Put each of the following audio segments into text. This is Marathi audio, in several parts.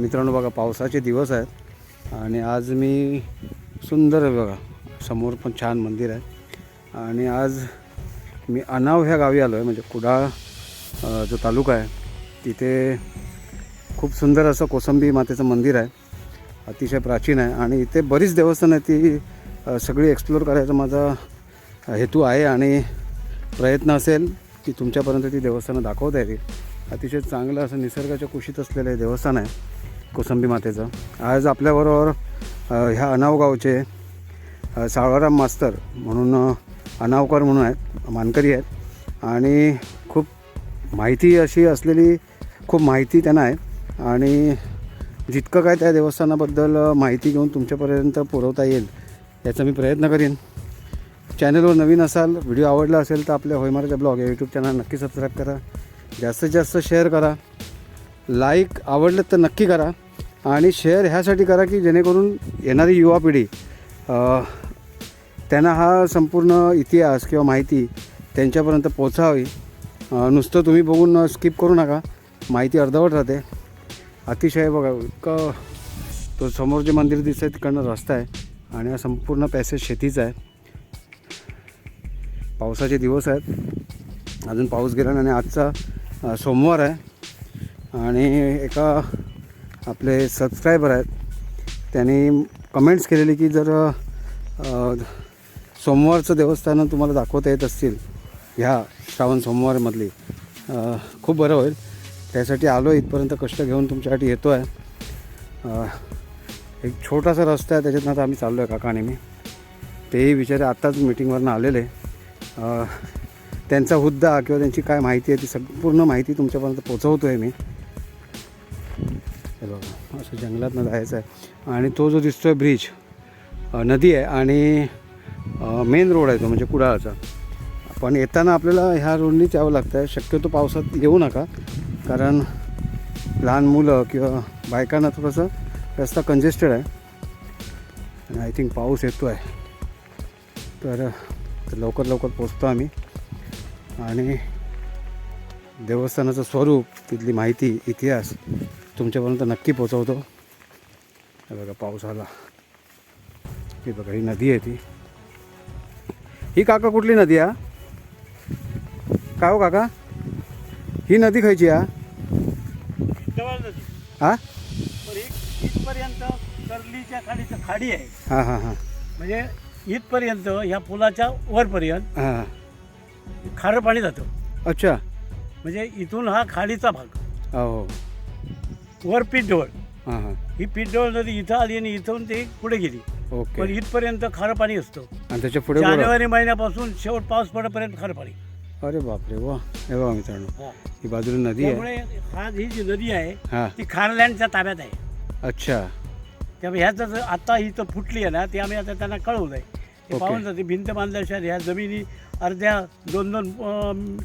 मित्रांनो बघा पावसाचे दिवस आहेत आणि आज मी सुंदर आहे बघा. समोर पण छान मंदिर आहे. आणि आज मी अनाव ह्या गावी आलो आहे म्हणजे कुडाळ जो तालुका आहे तिथे खूप सुंदर असं कोसंबी मातेचं मंदिर आहे. अतिशय प्राचीन आहे. आणि इथे बरीच देवस्थानं आहेत ती सगळी एक्सप्लोअर करायचा माझा हेतू आहे आणि प्रयत्न असेल की तुमच्यापर्यंत ती देवस्थानं दाखवता येतील. अतिशय चांगलं असं निसर्गाच्या कुशीत असलेलं हे देवस्थान आहे. कोसंबी मातेचं. आज आपल्याबरोबर ह्या अनाव गावचे मास्तर म्हणून अनावकर म्हणून आहेत मानकरी आहेत. आणि खूप माहिती अशी असलेली खूप माहिती त्यांना आहे. आणि जितकं काय त्या देवस्थानाबद्दल माहिती घेऊन तुमच्यापर्यंत पुरवता येईल याचा मी प्रयत्न करीन. चॅनलवर नवीन असाल व्हिडिओ आवडला असेल तर आपल्या होयमाराच्या ब्लॉग या यूट्यूब चॅनल नक्की सबस्क्राईब करा. जास्तीत जास्त शेअर करा. लाईक आवडलं तर नक्की करा आणि शेअर ह्यासाठी करा की जेणेकरून येणारी युवा पिढी त्यांना हा संपूर्ण इतिहास किंवा माहिती त्यांच्यापर्यंत पोचावी नुसतं तुम्ही बघून स्किप करू नका. माहिती अर्धवट राहते. अतिशय बघा इतकं तो समोर जे मंदिर दिसतं आहे तिकडनं रस्ता आहे आणि हा संपूर्ण पॅसेज शेतीचा आहे. पावसाचे दिवस आहेत. अजून पाऊस गेला नाही आणि आजचा सोमवार आहे. आणि एका आपले सबस्क्रायबर आहेत. त्यांनी कमेंट्स केलेली की जर सोमवारचं देवस्थानं तुम्हाला दाखवता येत असतील ह्या श्रावण सोमवारमधली खूप बरं होईल. त्यासाठी आलो इथपर्यंत कष्ट घेऊन तुमच्यासाठी येतो आहे एक छोटासा रस्ता आहे त्याच्यातनं आता आम्ही चाललो आहे काका आणि मी. तेही बिचारे आत्ताच मिटिंगवरनं आलेले. त्यांचा हुद्दा किंवा त्यांची काय माहिती आहे ती संपूर्ण माहिती तुमच्यापर्यंत पोचवतो आहे मी. हे बघा असं जंगलातनं जायचं आहे. आणि तो जो दिसतो आहे ब्रिज नदी आहे आणि मेन रोड आहे तो म्हणजे कुडाळचा. पण येताना आपल्याला ह्या रोडनीच यावं लागतं आहे शक्यतो पावसात येऊ नका. कारण लहान मुलं किंवा बायकांना थोडंसं रस्ता कंजेस्टेड आहे. आणि आय थिंक पाऊस येतो आहे तर तर लवकर लवकर पोचतो आम्ही. आणि देवस्थानाचं स्वरूप तिथली माहिती इतिहास तुमच्यापर्यंत नक्की पोचवतो हे बघा पाऊस आला. ही बघा ही नदी आहे ती. ही काका कुठली नदी हा? का हो काका? ही नदी खायची नदी हा? इथपर्यंत कर्लीच्या खाडीचं खाडी आहे. हां हां हां. म्हणजे इथपर्यंत ह्या पुलाच्या वरपर्यंत हां. खारं पाणी जातं. अच्छा. म्हणजे इथून हा खाडीचा भाग. हो. वर पिठडोळ हां हां. ही पिठडोळ नदी इथं आली आणि इथून ते पुढे गेली. ओके. पण इथपर्यंत खारं पाणी असतं. आणि त्याच्या पुढे गोरा. जानेवारी महिन्यापासून शेवट पाऊस पडेपर्यंत खारं पाणी. अरे बापरे वा. हे बघा मित्रांनो हा. ही बाजूला नदी आहे. त्यामुळे हा ही जी नदी आहे हां. ती खारलँडच्या ताब्यात आहे. अच्छा. त्यामुळे ह्याचं जर आता ही तर फुटली आहे ना ते आम्ही आता त्यांना कळवलं आहे ते ओके. पाहून जाते भिंत बांधल्याशिवाय ह्या जमिनी अर्ध्या दोन दोन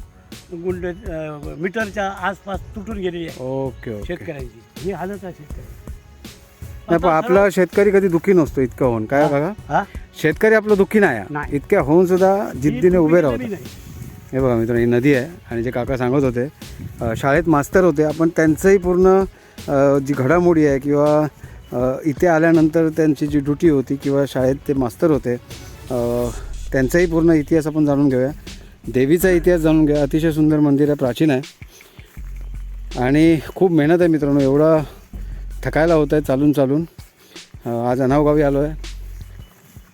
गुंड अं, मीटरच्या आसपास तुटून गेलेली आहे. Okay okay. शेतकऱ्यांची. ही हालत आहे शेतकरी. नाही पण आपला शेतकरी कधी दुःखी नसतो इतकं होऊन. काय काका हा? शेतकरी आपलं दुःखी नाही आहे. नाही. इतक्या होऊन सुद्धा जिद्दीने ही उभे राहतात. नाही. हे बघा मित्रांनो ही नदी आहे आणि जे काका सांगत होते अ, शाळेत मास्तर होते. आपण त्यांचंही पूर्ण अ, जी घडामोडी आहे किंवा अ, इथे आल्यानंतर त्यांची जी ड्युटी होती किंवा शाळेत ते मास्तर होते अ, त्यांचाही पूर्ण इतिहास आपण जाणून घेऊया. देवीचा इतिहास जाणून घ्या. अतिशय सुंदर मंदिर आहे प्राचीन आहे. आणि खूप मेहनत आहे मित्रांनो एवढा थकायला होत आहे चालून चालून. आज अनावगावी आलो आहे.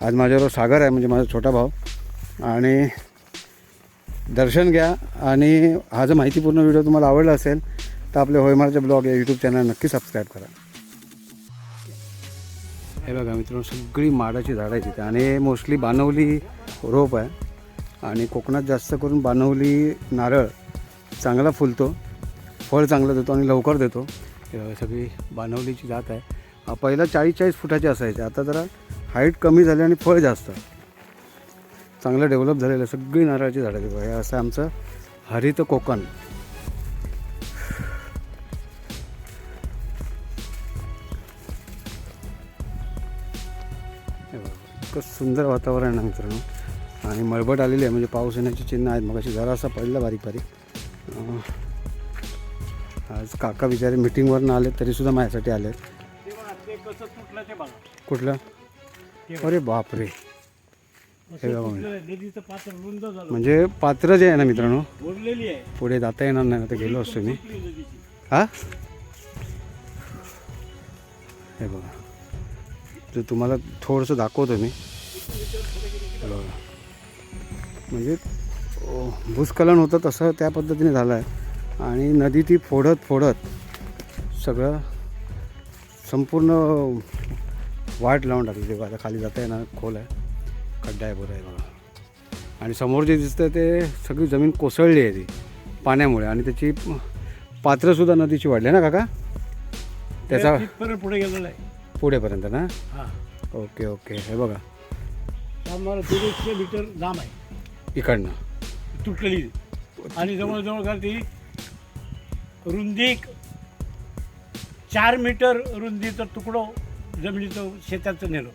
आज माझ्याबरोबर सागर आहे म्हणजे माझा छोटा भाऊ. आणि दर्शन घ्या. आणि हा जर माहितीपूर्ण व्हिडिओ तुम्हाला आवडला असेल तर आपल्या होयमारचे ब्लॉग या यूट्यूब चॅनल नक्की सबस्क्राईब करा. हे बघा मित्रांनो सगळी माडाची झाडं आहे तिथे आणि मोस्टली बानवली रोप आहे. आणि कोकणात जास्त करून बानवली नारळ चांगला फुलतो. फळ चांगलं देतो आणि लवकर देतो. सगळी बानवलीची जात आहे. पहिला चाळीस चाळीस फुटाचे असायचे. आता जरा हाईट कमी झाली आणि फळ जास्त. चांगलं डेव्हलप झालेलं आहे सगळी नारळाची झाडं देतो हे असं आमचं हरित कोकण. इतकं सुंदर वातावरण आहे मित्रांनो. आणि मळबट आलेली आहे म्हणजे पाऊस येण्याची चिन्ह आहेत. मग अशी जरासा पडला बारीक बारीक. आज काका बिचारे मिटिंगवर आले तरीसुद्धा माझ्यासाठी आले कुठलं? अरे बापरे. हे बघा म्हणजे. म्हणजे. पात्र जे आहे ना मित्रांनो पुढे जाता येणार नाही तर गेलो असतो मी. हा? हे बघा. तर तुम्हाला थोडंसं दाखवतो मी. हे बघा. म्हणजे भूस्खलन होतं तसं त्या पद्धतीने झालं आहे. आणि नदी ती फोडत फोडत सगळं संपूर्ण वाट लावून टाकली ते आता खाली जाता येणार खोल आहे. खड्डा आहे बरं आहे बघा. आणि समोर जे दिसतं ते सगळी जमीन कोसळली आहे ती पाण्यामुळे. आणि त्याची पात्रसुद्धा नदीची वाढली आहे ना काका? त्याचा पुढे गेलेलं आहे. पुढेपर्यंत ना? हा. Okay okay. हे बघा. मीटर लांब आहे. इकडनं. तुटलेली. आणि जवळजवळ का ती रुंदी चार मीटर रुंदीचं तुकडो जमिनीचं शेताचं नेलं.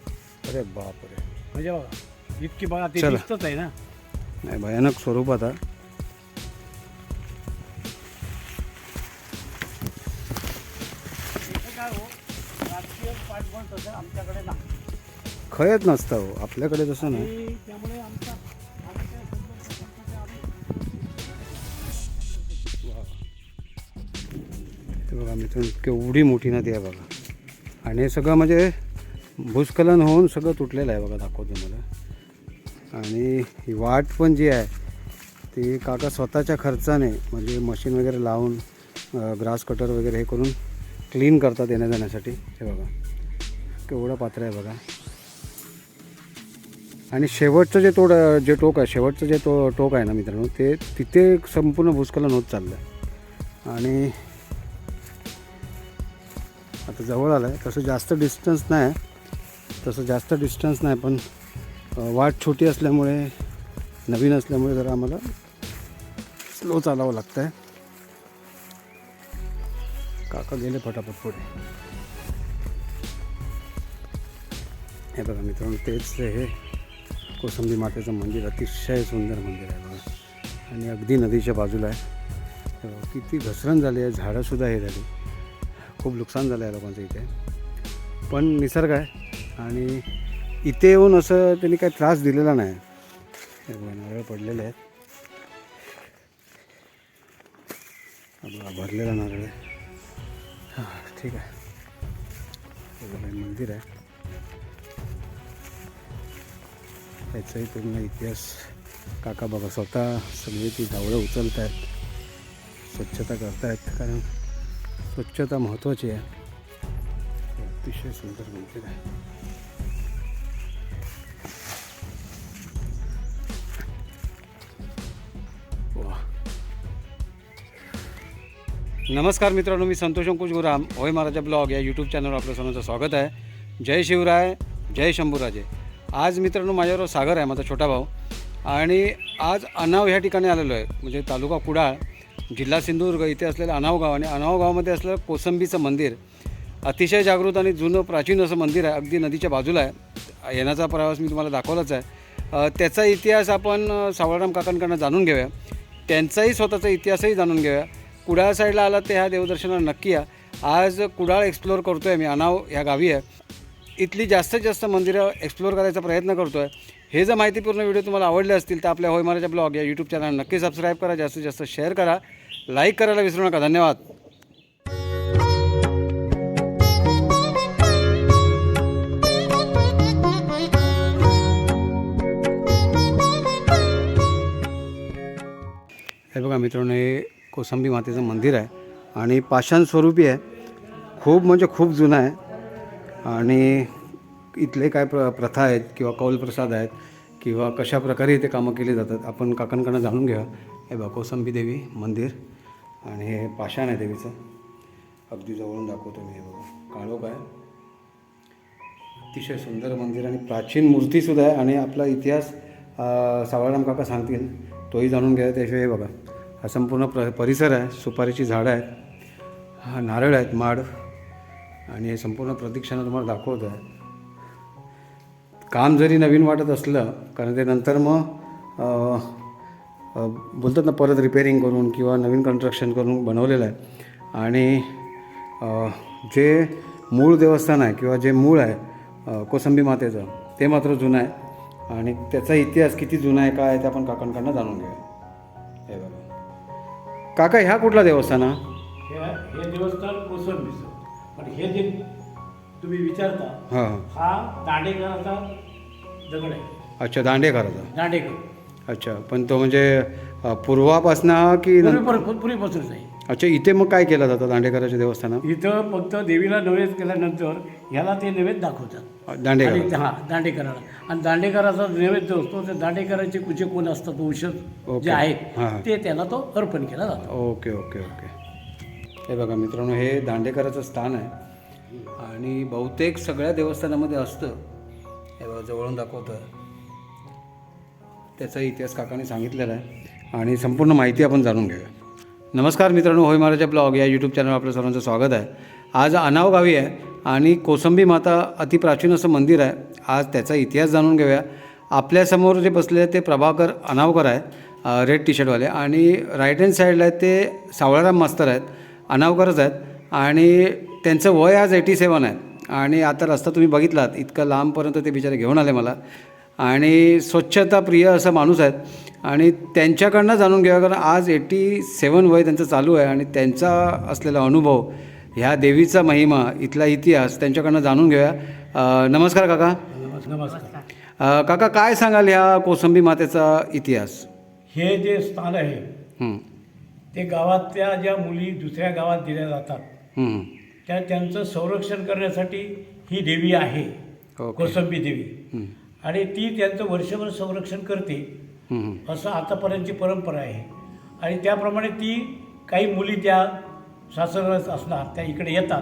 अरे बापरे. म्हणजे बघा इतकी बघा ते चला. दिसतच आहे ना. नाही भयानक इथं काय हो? राजकीय पाठबळ तसं आमच्याकडे नाही. खयच नसतं हो. आपल्याकडे तसं नाही. आणि त्यामुळे आमचा मित्रांनो केवढी मोठी नदी आहे बघा. आणि हे सगळं म्हणजे भूस्खलन होऊन सगळं तुटलेलं आहे बघा दाखवतो मला आणि ही वाट पण जी आहे ती काका स्वतःच्या खर्चाने म्हणजे मशीन वगैरे लावून ग्रास कटर वगैरे हे करून क्लीन करतात येण्या जाण्यासाठी हे बघा केवढं पात्र आहे बघा. आणि शेवटचं जे तोड जे टोक आहे शेवटचं जे तो टोक आहे ना मित्रांनो ते तिथे संपूर्ण भूस्खलन होत चाललं आहे आणि आता जवळ आलं आहे तसं जास्त डिस्टन्स नाही. तसं जास्त डिस्टन्स नाही पण वाट छोटी असल्यामुळे नवीन असल्यामुळे जरा आम्हाला स्लो चालावं लागतं आहे काका गेले फटाफट पुढे. हे बघा मित्रांनो तेच हे कोसंबी मातेचं मंदिर अतिशय सुंदर मंदिर आहे बघा. आणि अगदी नदीच्या बाजूला आहे. किती घसरण झाली आहे झाडंसुद्धा हे झाली. खूप नुकसान झालं आहे लोकांचं इथे. पण निसर्ग आहे आणि इथे येऊन असं त्यांनी काही त्रास दिलेला नाही. नारळ पडलेले आहेत. भरलेला नारळ आहे. हां ठीक आहे. मंदिर आहे. त्याचाही पूर्ण इतिहास काका बाबा स्वतः सगळी ती जावळं उचलत आहेत स्वच्छता करतायत कारण स्वच्छता महत्त्वाची आहे. अतिशय सुंदर मंदिर आहे. वा नमस्कार मित्रांनो मी संतोष अंकुश गुराम. होय महाराजा ब्लॉग या यूट्यूब चॅनलवर आपलं सर्वांचं स्वागत आहे. जय शिवराय जय शंभूराजे. आज मित्रांनो माझ्याबरोबर सागर आहे माझा छोटा भाऊ. आणि आज अनाव ह्या ठिकाणी आलेलो आहे म्हणजे तालुका कुडाळ. जिल्हा सिंधुदुर्ग इथे असलेलं अनाव गाव आणि अनाव गावामध्ये असलेलं कोसंबीचं मंदिर अतिशय जागृत आणि जुनं प्राचीन असं मंदिर आहे. अगदी नदीच्या बाजूला आहे. येण्याचा प्रवास मी तुम्हाला दाखवलाच आहे. त्याचा इतिहास आपण सावळराम काकांकडनं जाणून घेऊया. त्यांचाही स्वतःचा इतिहासही जाणून घेऊया. कुडाळ साईडला आला ते ह्या देवदर्शनाला नक्की या. आज कुडाळ एक्सप्लोअर करतो आहे मी अनाव ह्या गावी आहे. इथली जास्तीत जास्त मंदिरं एक्सप्लोअर करायचा प्रयत्न करतो आहे हे जर माहितीपूर्ण व्हिडिओ तुम्हाला आवडले असतील तर आपल्या होय महाराजा ब्लॉग या यूट्यूब चॅनल नक्की सबस्क्राईब करा. जास्तीत जास्त शेअर करा. लाईक करायला विसरू नका. धन्यवाद. हे बघा मित्रांनो हे कोसंबी मातेचं मंदिर आहे आणि पाषाण स्वरूपी आहे. खूप म्हणजे खूप जुनं आहे. आणि इथले काय प्र प्रथा आहेत किंवा कौलप्रसाद आहेत किंवा कशा प्रकारे इथे कामं केली जातात आपण काकांकडनं जाणून घ्या. हे बघा कोसंबी देवी मंदिर आणि हे पाषाण आहे देवीचं. अगदी जवळून दाखवतो मी हे बघा. काळोख आहे. अतिशय सुंदर मंदिर आणि प्राचीन मूर्तीसुद्धा आहे आणि आपला इतिहास अ, सावळराम काका सांगतील तोही जाणून घ्या. त्याशिवाय हे बघा हा संपूर्ण प्र परिसर आहे. सुपारीची झाडं आहेत. हा नारळ आहेत माड. आणि हे संपूर्ण प्रदक्षिणा तुम्हाला दाखवत आहे. काम जरी नवीन वाटत असलं कारण ते नंतर मग बोलतात ना परत रिपेअरिंग करून किंवा नवीन कन्स्ट्रक्शन करून बनवलेलं आहे. आणि जे मूळ देवस्थान आहे किंवा जे मूळ आहे कोसंबी मातेचं ते मात्र जुनं आहे. आणि त्याचा इतिहास किती जुना आहे काय आहे ते आपण काकांकडनं जाणून घेऊया. हे बघा. काका ह्या कुठला देवस्थान हा? हे देवस्थान कोसंबीचं पण हे जे तुम्ही विचारता हां हां. हा दांडेकराचा दगड आहे. अच्छा दांडेकराचा. दांडेकर. अच्छा पण तो म्हणजे पूर्वापासनं हा की नं- पूर्वी पूर्वीपासूनच आहे अच्छा इथे मग काय केलं जातं दांडेकराच्या देवस्थानात? इथं फक्त देवीला नैवेद्य केल्यानंतर ह्याला ते नैवेद्य दाखवतात. आणि दांडेकर हा दांडेकराला. आणि दांडेकराचा नैवेद्य जो असतो ते दांडेकराचे जे कोण असतात औषध ओके. जे हां, आहेत हां. ते त्याला तो अर्पण केला जातो. Okay okay okay. हे बघा मित्रांनो हे दांडेकराचं स्थान आहे. आणि बहुतेक सगळ्या देवस्थानामध्ये असतं. हे बघा जवळून दाखवतं. त्याचा इतिहास काकाने सांगितलेला आहे आणि संपूर्ण माहिती आपण जाणून घेऊया. नमस्कार मित्रांनो होय महाराजा ब्लॉग या यूट्यूब चॅनलवर आपलं सर्वांचं स्वागत आहे. आज अनाव गावी आहे आणि कोसंबी माता अतिप्राचीन असं मंदिर आहे. आज त्याचा इतिहास जाणून घेऊया. आपल्यासमोर जे बसले आहेत ते प्रभाकर अनावकर आहे रेड टी शर्टवाले आणि राईट हँड साईडला आहेत ते सावळाराम मास्तर आहेत अनावकरच आहेत आणि त्यांचं वय आज एटी सेवन आहे. आणि आता रस्ता तुम्ही बघितलात इतकं लांबपर्यंत ते बिचारे घेऊन आले मला. आणि स्वच्छता प्रिय असं माणूस आहेत. आणि त्यांच्याकडनं जाणून घ्यावं कारण आज एटी सेवन वय त्यांचं चालू आहे आणि त्यांचा असलेला अनुभव ह्या देवीचा महिमा इथला इतिहास त्यांच्याकडनं जाणून घेऊया. नमस्कार काका. नमस्कार. काका काय सांगाल ह्या कोसंबी मातेचा इतिहास? हे जे स्थान आहे ते गावातल्या ज्या मुली दुसऱ्या गावात दिल्या जातात त्या त्यांचं संरक्षण करण्यासाठी ही देवी आहे कोसंबी देवी. आणि ती त्यांचं वर्षभर संरक्षण करते. असं आतापर्यंतची परंपरा आहे. आणि त्याप्रमाणे ती काही मुली त्या सासरवास असणार त्या इकडे येतात.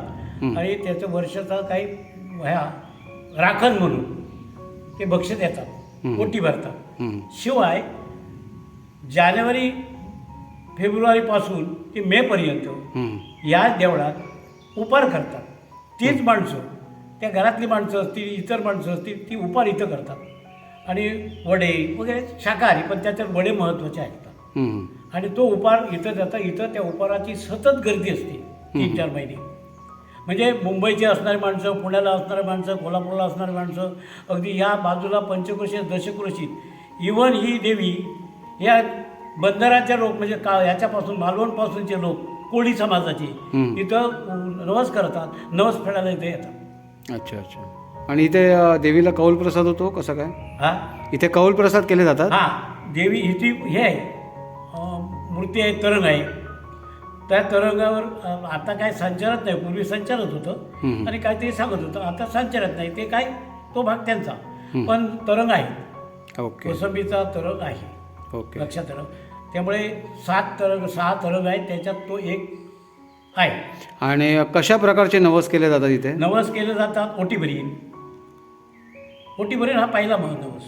आणि त्याचं वर्षाचा काही ह्या राखण म्हणून ते बक्षीस देतात. ओटी भरतात. शिवाय जानेवारी फेब्रुवारीपासून ते मेपर्यंत या देवळात उपार करतात. तीच माणसं त्या घरातली माणसं असतील इतर माणसं असतील ती उपार इथं करतात. आणि वडे वगैरे शाकाहारी पण त्याच्यात वडे महत्त्वाचे आहेत. आणि तो उपार इथं जाता इथं त्या उपाराची सतत गर्दी असते तीन चार महिने. म्हणजे मुंबईची असणारी माणसं पुण्याला असणारी माणसं कोल्हापूरला असणारी माणसं अगदी या बाजूला पंचक्रोशी दशक्रोशीत इवन ही देवी या बंदराच्या लोक म्हणजे का ह्याच्यापासून मालवणपासूनचे लोक कोळी समाजाचे. इथं नवस करतात नवस फेडायला इथे येतात. अच्छा अच्छा. आणि इथे अ, देवीला कौल प्रसाद होतो कसं काय? हा? इथे कौल प्रसाद केले जातात? हा. देवी हिची हे आहे. अं, मूर्ती आहे तरंग आहे. त्या तरंगावर अं, आता काय संचारत नाही. पूर्वी संचारत होतं. आणि काहीतरी सांगत होतं. आता संचारत नाही. ते काय? तो भाग त्यांचा. हम्म. पण तरंग आहे. ओके. कोसंबीचा तरंग आहे. ओके. लक्षात आलं त्यामुळे सात तरंग सहा तरंग आहेत. त्याच्यात तो एक आहे आणि कशा प्रकारचे नवस केले जातात इथे? नवस केले जातात ओटीभरीन. ओटीभरीन हा पहिला मह नवस.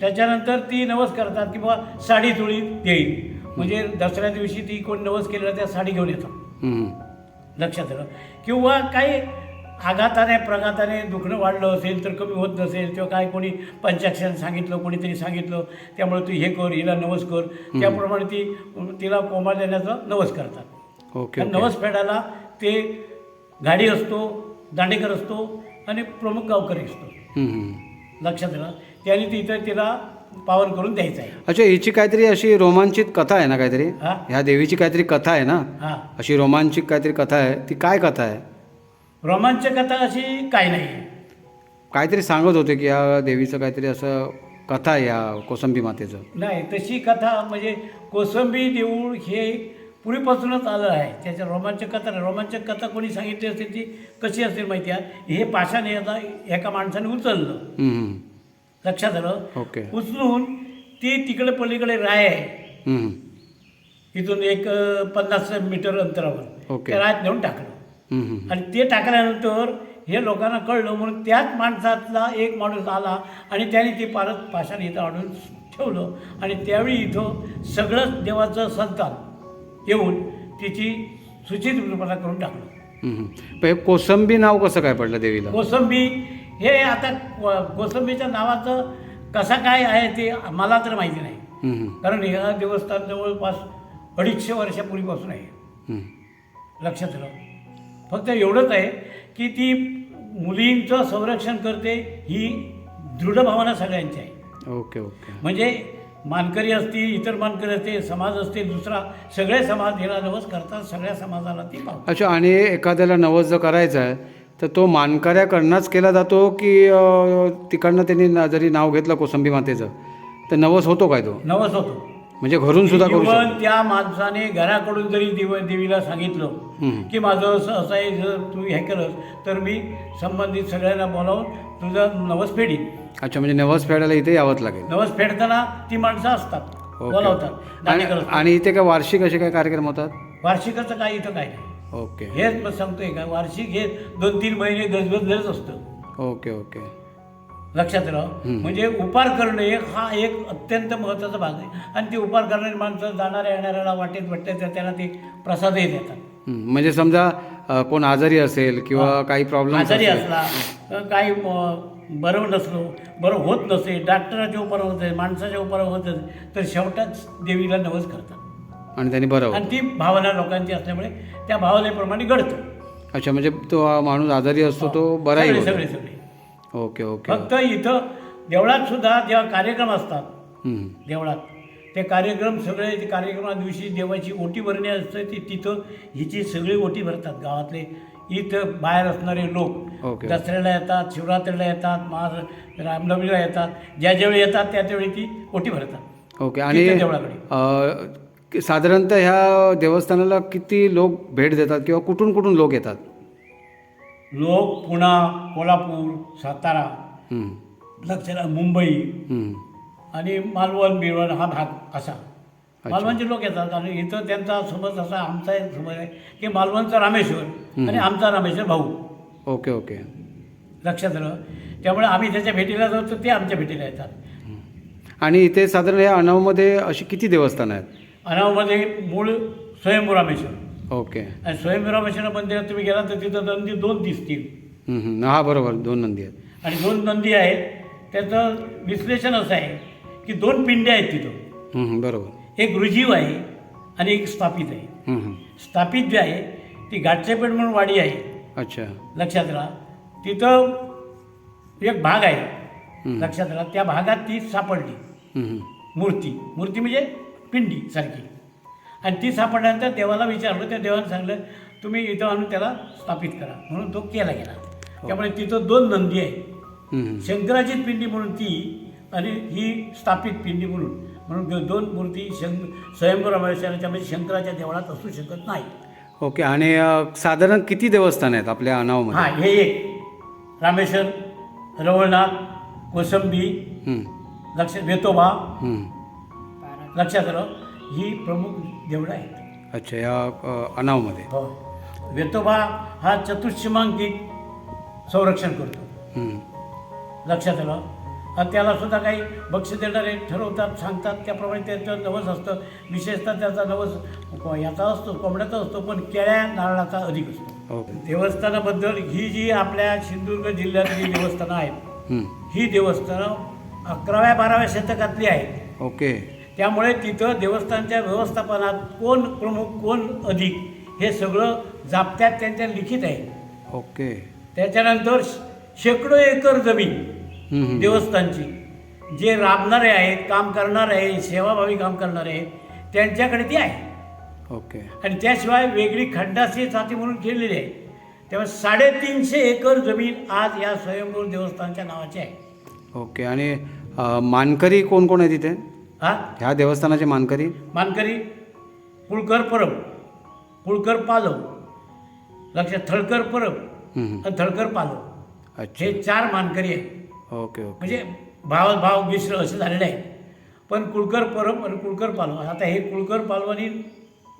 त्याच्यानंतर ती नवस करतात की बाबा साडी चोळी देईल म्हणजे दसऱ्या दिवशी ती कोण नवस केलेला त्या साडी घेऊन येतात लक्षात आलं किंवा काही आघाताने प्रघाताने दुखणं वाढलं असेल तर कमी होत नसेल किंवा काय कोणी पंचाक्षर सांगितलं कोणीतरी सांगितलं त्यामुळे तू हे कर हिला नवस कर. त्याप्रमाणे ती तिला कोमा देण्याचा नवस करतात. ओके नवस फेडायला ते गाडी असतो दांडेकर असतो आणि प्रमुख गावकरी असतो. लक्षात आलं त्याने तिथं तिला पावन करून द्यायचं आहे. अच्छा हिची काहीतरी अशी रोमांचित कथा आहे ना काहीतरी? ह्या देवीची काहीतरी कथा आहे ना? अशी रोमांचिक काहीतरी कथा आहे. ती काय कथा आहे? रोमांचक कथा अशी काय नाही. काहीतरी सांगत होते की या देवीचं काहीतरी असं कथा आहे या कोसंबी मातेचं. नाही तशी कथा म्हणजे कोसंबी देऊळ हे पूर्वीपासूनच आलं आहे. त्याच्या रोमांचक कथा रोमांचक कथा कोणी सांगितली असेल ती कशी असेल माहिती आहे? हे पाशाने आता एका माणसाने उचललं. लक्षात आलं? ओके. उचलून ती तिकडे पलीकडे राय आहे. इथून एक पन्नास मीटर अंतरावर. त्या रायात नेऊन टाकलं. आणि ते टाकल्यानंतर हे लोकांना कळलं म्हणून त्याच माणसातला एक माणूस आला आणि त्याने ते परत पाषाण इथं आणून ठेवलं. आणि त्यावेळी इथं सगळं देवाचं संतान येऊन तिची सूचित रूपाला करून टाकलं. हं. पण कोसंबी नाव कसं काय पडलं देवीला? कोसंबी हे आता को- कोसंबीच्या नावाचं कसा काय आहे ते मला तर माहिती नाही. कारण हे देवस्थान जवळपास अडीचशे वर्षापूर्वीपासून आहे. लक्षात राहा फक्त एवढंच आहे की ती मुलींचं संरक्षण करते ही दृढ भावना सगळ्यांची आहे. Okay okay. म्हणजे मानकरी असतील इतर मानकरी असते समाज असते दुसरा सगळे समाज हिला नवस करतात सगळ्या समाजाला ती पावतात अच्छा आणि एखाद्याला नवस जर करायचं आहे तर तो मानकऱ्याकडनंच केला जातो की अं, तिकडनं त्यांनी ना- जरी नाव घेतलं कोसंबी मातेचं तर नवस होतो काय तो? नवस होतो. म्हणजे घरून सुद्धा करू त्या माणसाने घराकडून जरी देव देवीला सांगितलं. की माझं असं असं आहे जर तू हे केलंस तर मी संबंधित सगळ्यांना बोलावून तुझं नवस फेडीन. अच्छा म्हणजे नवस फेडायला इथे यावंच लागेल. नवस फेडताना ती माणसं असतात ओके. बोलावतात आणि इथे काय वार्षिक असे काय कार्यक्रम होतात? वार्षिकाचं काय इथं काय नाही. ओके. हेच मग सांगतोय का वार्षिक हे दोन तीन महिने गजबजलेच असतं. Okay okay. लक्षात राहा. म्हणजे उपार करणे हा एक अत्यंत महत्त्वाचा भाग आहे. आणि ती उपार करणारी माणसं जाणाऱ्या येणाऱ्याला वाटेत वाटते तर त्याला ते प्रसादही देतात. म्हणजे समजा अं, कोण आजारी असेल किंवा काही प्रॉब्लेम आजारी असला. काही म, बरं नसलो बरं होत नसे डॉक्टराच्या उपर होत आहे माणसाच्या उपर होत असेल तर शेवटाच देवीला नवस करतात. आणि त्यांनी बरं आणि ती भावना लोकांची असल्यामुळे त्या भावनेप्रमाणे घडतं. अच्छा म्हणजे तो हा माणूस आजारी असतो तो सगळे होतो. सगळे सगळे. Okay okay. फक्त इथं देवळात सुद्धा जेव्हा कार्यक्रम असतात. देवळात ते कार्यक्रम सगळे कार्यक्रमा दिवशी देवाची ओटी भरणी असते ती तिथं हिची सगळी ओटी भरतात गावातले इथं बाहेर असणारे लोक. दसऱ्याला येतात शिवरात्रीला येतात महा रामनवमीला येतात ज्या ज्यावेळी येतात त्या त्यावेळी ती ओटी भरतात ओके आणि तिथे देवळाकडे. अं, कि- साधारणतः ह्या देवस्थानाला किती लोक भेट देतात किंवा कुठून कुठून लोक येतात लोक पुणा कोल्हापूर सातारा हम्म. लक्षात मुंबई. आणि मालवण बिलवण हा भाग असा मालवणचे लोक येतात आणि इथं त्यांचा समज असा आमचा एक समज आहे की मालवणचा रामेश्वर आणि आमचा रामेश्वर भाऊ. Okay okay. लक्षात आलं त्यामुळे आम्ही त्याच्या भेटीला जातो ते आमच्या भेटीला येतात. आणि इथे साधारण या अणावमध्ये अशी किती देवस्थान आहेत? अनावमध्ये मूळ स्वयंभू रामेश्वर. ओके. आणि स्वयंभू रामेश्वर मंदिरात तुम्ही गेला तर तिथं नंदी दोन दिसतील. हा बरोबर. दोन नंदी आहेत. आणि दोन नंदी आहेत. त्याचं विश्लेषण असं आहे की दोन पिंड्या आहेत तिथं. बरोबर. एक रुजीव आहे आणि एक स्थापित आहे. स्थापित जी आहे ती गाठचेपेठ म्हणून वाडी आहे. अच्छा. लक्षात राहा. तिथं एक भाग आहे. लक्षात राहा त्या भागात ती सापडली. मूर्ती. मूर्ती म्हणजे पिंडी सारखी. आणि ती सापडल्यानंतर देवाला विचारलं त्या देवाने सांगलं तुम्ही इथं आणून त्याला स्थापित करा. म्हणून तो केला गेला. त्यामुळे तिथं दोन नंदी आहे. शंकराचीच पिंडी म्हणून ती आणि ही स्थापित पिंडी म्हणून. म्हणून दोन मूर्ती शंक स्वयंभू रामेश्वराच्या म्हणजे शंकराच्या देवळात असू शकत नाही. ओके आणि साधारण किती देवस्थान आहेत आपल्या अनावमध्ये? हां हे एक. रामेश्वर रवळनाथ कोसंबी लक्ष वेतोबा. लक्षात आलं ही प्रमुख देवळं आहेत. अच्छा या अनावमध्ये. हो. वेतोबा हा चतुष्मांकित संरक्षण करतो. लक्षात आलं त्याला सुद्धा काही बक्षीस देणारे ठरवतात सांगतात. त्याप्रमाणे त्याचं नवस असतं. विशेषतः त्याचा नवस याचा असतो कोंबड्याचा असतो पण केळ्या नारळाचा अधिक असतो. देवस्थानाबद्दल ही जी आपल्या सिंधुदुर्ग जिल्ह्यातली देवस्थानं आहेत. ही देवस्थानं अकराव्या बाराव्या शतकातली आहेत. ओके. त्यामुळे तिथं देवस्थानच्या व्यवस्थापनात कोण प्रमुख कोण अधिक हे सगळं जाप्त्यात त्यांच्या लिखित आहे. ओके. त्याच्यानंतर शेकडो एकर जमीन. देवस्थानची. जे राबणारे आहेत काम करणारे आहेत सेवाभावी काम करणारे आहेत त्यांच्याकडे ती आहे. ओके. आणि त्याशिवाय वेगळी खंडासी साथी म्हणून केलेली आहे. तेव्हा साडेतीनशे एकर जमीन आज या स्वयंभू देवस्थानच्या नावाची आहे. ओके. आणि मानकरी कोण कोण आहे तिथे? हा? ह्या देवस्थानाचे मानकरी? मानकरी कुळकर परब कुळकर पालव लक्षात थळकर परब. आणि थळकर पालव. हे चार मानकरी आहेत. Okay okay. म्हणजे भाव भाव मिश्र असे झालेले आहेत. पण कुळकर परब आणि कुळकर पालव आता हे कुळकर पालवानी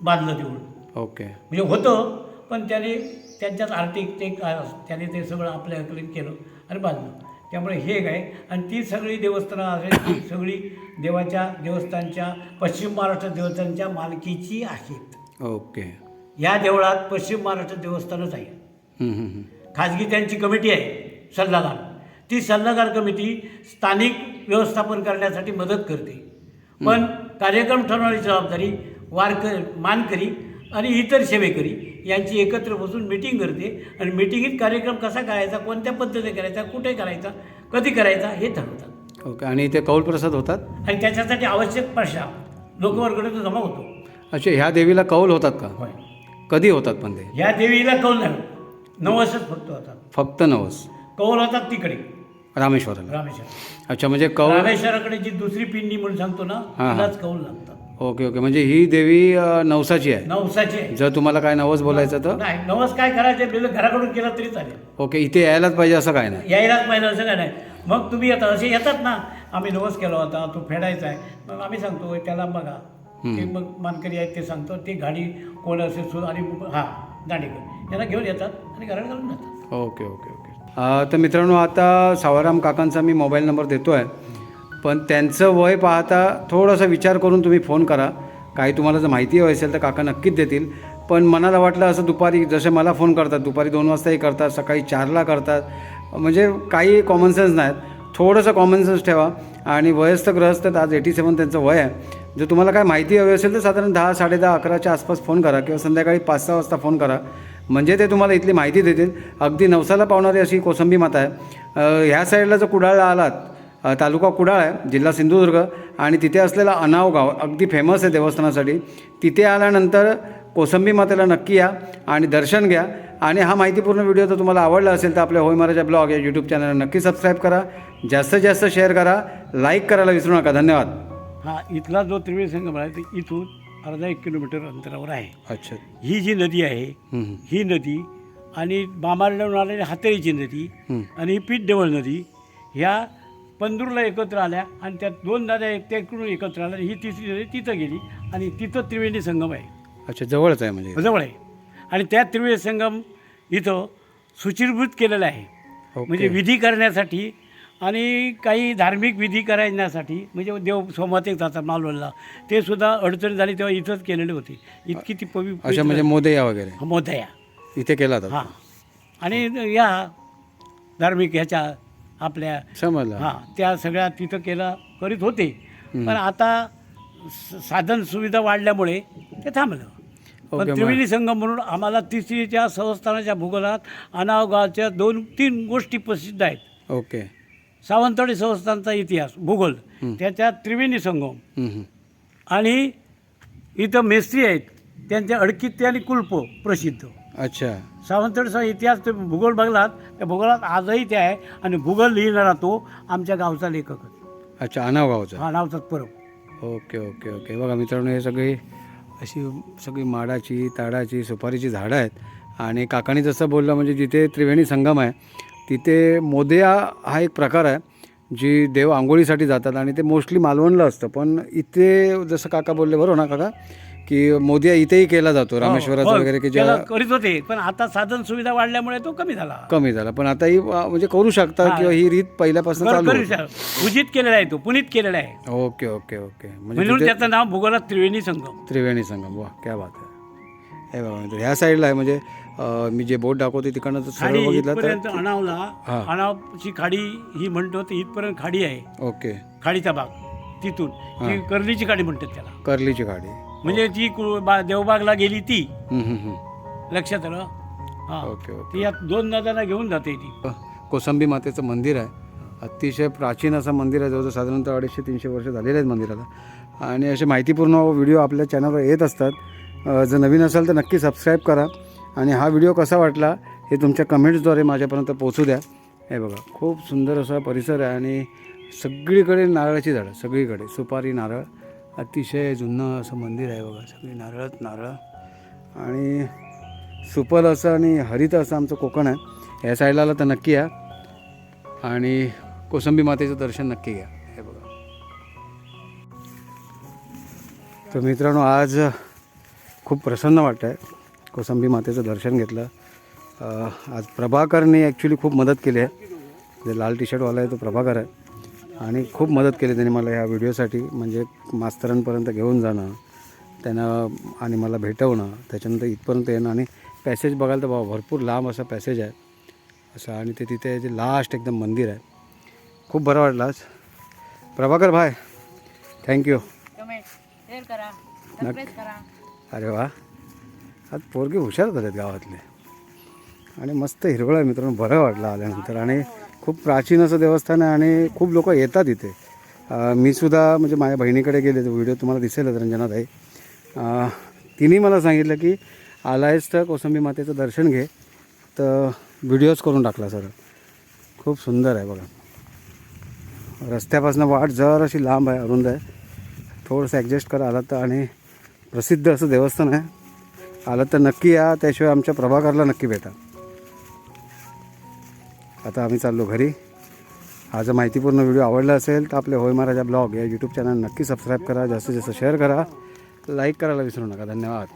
बांधलं तेवढं. ओके. म्हणजे होतं पण त्याने त्यांच्यात आर्थिक ते काय त्याने ते सगळं आपल्या केलं आणि बांधलं. त्यामुळे हे आहे. आणि ती सगळी देवस्थानं आहेत ती सगळी देवाच्या देवस्थानच्या पश्चिम महाराष्ट्र देवस्थानच्या मालकीची आहेत. ओके. या देवळात पश्चिम महाराष्ट्र देवस्थानच आहे. खाजगी त्यांची कमिटी आहे सल्लागार. ती सल्लागार कमिटी स्थानिक व्यवस्थापन करण्यासाठी मदत करते. पण कार्यक्रम ठरवण्याची जबाबदारी वारकर मानकरी आणि इतर सेवेकरी यांची एकत्र बसून मिटिंग करते आणि मिटिंगीत कार्यक्रम कसा करायचा कोणत्या पद्धतीने करायचा कुठे करायचा कधी करायचा हे ठरवतात. ओके आणि ते कौल प्रसाद होतात? आणि त्याच्यासाठी आवश्यक पैसा लोकवर्गणी तो जमा होतो. अच्छा ह्या देवीला कौल होतात का? होय. कधी होतात पण ते? ह्या देवीला कौल नाही नवसच फक्त होतात. फक्त नवस. कौल होतात तिकडे. रामेश्वराला. रामेश्वर. अच्छा म्हणजे कौल रामेश्वराकडे जी दुसरी पिंडी म्हणून सांगतो ना हा, हा. तिलाच कौल लागतात. Okay okay. म्हणजे ही देवी अ, नवसाची आहे. नवसाचे आहे. जर तुम्हाला काय नवस बोलायचं तर? नाही नवस काय करायचे बिल घराकडून केला तरी चालेल. ओके इथे यायलाच पाहिजे असं काय नाही? यायलाच पाहिजे असं काय नाही. मग तुम्ही आता असे येतात ना आम्ही नवस केला होता तो फेडायचा आहे. मग आम्ही सांगतो त्याला बघा. ते मग मानकरी आहेत ते सांगतो ते गाडी कोण असेल सु आणि हा दांडेकर. याला घेऊन येतात आणि घरात घालून जातात. Okay okay. तर मित्रांनो आता सावराम काकांचा मी मोबाईल नंबर देतो आहे पण त्यांचं वय पाहता थोडासा विचार करून तुम्ही फोन करा. काही तुम्हाला जर माहिती हवी असेल तर काका नक्कीच देतील. पण मनाला वाटलं असं दुपारी जसे मला फोन करतात दुपारी दोन वाजताही करतात सकाळी चारला करतात. म्हणजे काही कॉमन सेन्स नाहीत. थोडंसं कॉमन सेन्स ठेवा. आणि वयस्थ ग्रहस्थ आज एटी सेवन त्यांचं वय आहे. जर तुम्हाला काय माहिती हवी असेल तर साधारण दहा साडे दहा अकराच्या आसपास फोन करा किंवा संध्याकाळी पाच सहा वाजता फोन करा. म्हणजे ते तुम्हाला इथली माहिती देतील. अगदी नवसाला पावणारी अशी कोसंबी माता आहे. ह्या साईडला जर कुडाळला आलात तालुका कुडाळ आहे जिल्हा सिंधुदुर्ग आणि तिथे असलेला अनाव गाव अगदी फेमस आहे देवस्थानासाठी. तिथे आल्यानंतर कोसंबी मातेला नक्की या आणि दर्शन घ्या. आणि हा माहितीपूर्ण व्हिडिओ जर तुम्हाला आवडला असेल तर आपल्या होय महाराजा ब्लॉग या यूट्यूब चॅनलला नक्की सबस्क्राईब करा. जास्तीत जास्त शेअर करा. लाईक करायला विसरू नका. धन्यवाद. हा इथला जो त्रिवेणी संगम आहे ते इथून अर्धा एक किलोमीटर अंतरावर आहे अच्छा ही जी नदी आहे. ही नदी आणि बामारडून आलेली हातेरीची नदी. आणि ही पीठदेवळ नदी ह्या पंदूरला एकत्र आल्या आणि त्या दोन नद्या एक त्याकडून एकत्र आल्या ही तिसरी नदी तिथं गेली आणि तिथं त्रिवेणी संगम आहे अच्छा जवळच आहे म्हणजे जवळ आहे आणि त्या त्रिवेणी संगम इथं सुचिरभूत केलेलं आहे. म्हणजे विधी करण्यासाठी आणि काही धार्मिक विधी करण्यासाठी म्हणजे देव सोमाते जातात मालवणला ते सुद्धा अडचण झाली तेव्हा इथंच केलेले होते. इतकी ती पवि अच्छा म्हणजे मोदया वगैरे? मोदया. इथे केला होता? हां. आणि या धार्मिक ह्याच्या आपल्या समजलं. हां त्या सगळ्या तिथं केलं करीत होते. पण आता साधन सुविधा वाढल्यामुळे ते थांबलं. पण त्रिवेणी संगम म्हणून आम्हाला तिसरीच्या संस्थानाच्या भूगोलात अनाव गावच्या दोन तीन गोष्टी प्रसिद्ध आहेत. ओके. सावंतवाडी संस्थानचा इतिहास भूगोल त्याच्यात त्रिवेणी संगम. आणि इथं मेस्त्री आहेत त्यांच्या अडकित्ते आणि कुल्प प्रसिद्ध. अच्छा. सावंतवाडीचा इतिहास ते भूगोल बघलात त्या भूगोलात आजही ते आहे आणि भूगोल लिहिणारा तो आमच्या गावचा लेखकच अच्छा अनाव गावचं. हा नावचाच परब ओके ओके ओके. बघा मित्रांनो हे सगळी अशी सगळी माडाची ताडाची सुपारीची झाडं आहेत. आणि काकानी जसं बोललं म्हणजे जिथे त्रिवेणी संगम आहे तिथे मोदया हा एक प्रकार आहे जी देव आंघोळीसाठी जातात आणि ते मोस्टली मालवणला असतं. पण इथे जसं काका बोलले बरोबर ना काका? की मोदिया इथेही केला जातो रामेश्वराचा हो, वगैरे की ज्या करीत होते पण आता साधन सुविधा वाढल्यामुळे तो कमी झाला. कमी झाला. पण आता ही म्हणजे करू शकता हा. किंवा ही रीत पहिल्यापासून चालू. पूजित केलेला आहे तो पुनीत केलेला आहे. Okay okay okay. म्हणजे त्याचं नाव भूगोलात त्रिवेणी संगम. त्रिवेणी संगम. वा क्या बात आहे. हे बघा मित्र ह्या साईडला आहे म्हणजे मी जे बोट दाखवते तिकडनं सरळ खाडी बघितलं तर अणावला हा. अणावची खाडी ही म्हणतो ते इथपर्यंत खाडी आहे. ओके. खाडीचा भाग तिथून. ती कर्लीची खाडी म्हणतात त्याला. कर्लीची गाडी म्हणजे जी कु- बा- देवबागला गेली ती. हम्म, हम्म, हम्म. लक्षात आलं? हा. Okay okay. ती या दोन नद्यांना घेऊन जाते ती. कोसंबी मातेचं मंदिर आहे. अतिशय प्राचीन असं मंदिर आहे. जवळजवळ साधारणतः अडीचशे तीनशे वर्ष झालेले आहेत मंदिराला. आणि असे माहितीपूर्ण व्हिडिओ आपल्या चॅनलवर येत असतात. अं, जर नवीन असाल तर नक्की सबस्क्राईब करा. आणि हा व्हिडिओ कसा वाटला हे तुमच्या कमेंट्सद्वारे माझ्यापर्यंत पोचू द्या. हे बघा खूप सुंदर असा परिसर आहे आणि सगळीकडे नारळाची झाडं सगळीकडे सुपारी नारळ अतिशय जुनं असं मंदिर आहे बघा सगळी नारळच नारळ. आणि सुपल असं आणि हरित असं आमचं कोकण आहे. या साईडला आलं तर नक्की या. आणि कोसंबी मातेचं दर्शन नक्की घ्या. हे बघा. तर मित्रांनो आज खूप प्रसन्न वाटतं आहे कोसंबी मातेचं दर्शन घेतलं. आज प्रभाकरने ॲक्च्युली खूप मदत केली आहे. जे लाल टी शर्टवाला आहे तो प्रभाकर आहे. आणि खूप मदत केली त्यांनी मला ह्या व्हिडिओसाठी. म्हणजे मास्तरांपर्यंत घेऊन जाणं त्यांना आणि मला भेटवणं त्याच्यानंतर इथपर्यंत येणं. आणि पॅसेज बघायला तर बाबा भरपूर लांब असा पॅसेज आहे. असं आणि ते तिथे जे लास्ट एकदम मंदिर आहे. खूप बरं वाटलं आज. प्रभाकर भाय थँक्यू अरे वा. आज पोरगे हुशार झालेत गावातले. आणि मस्त हिरवळ आहे मित्रांनो बरं वाटलं आल्यानंतर. आणि खूप प्राचीन असं देवस्थान आहे आणि खूप लोक येतात इथे. मी सुद्धा म्हणजे माझ्या बहिणीकडे गेले व्हिडिओ तुम्हाला दिसेलच रंजनाताई तिने मला सांगितलं की आलायस तर कोसंबी मातेचं दर्शन घे. तर व्हिडिओज करून टाकला सर. खूप सुंदर आहे बघा. रस्त्यापासून वाट जर अशी लांब आहे अरुंद आहे. थोडंसं ॲडजस्ट करा आला तर. आणि प्रसिद्ध असं देवस्थान आहे. आलं तर नक्की या त्याशिवाय आमच्या प्रभाकरला नक्की भेटा. आता आम्ही चाललो घरी. हा जर माहितीपूर्ण व्हिडिओ आवडला असेल तर आपले होय महाराजा ब्लॉग या यूट्यूब चॅनल नक्की सबस्क्राईब करा. जास्तीत जास्त शेअर करा. लाईक करायला विसरू नका. धन्यवाद.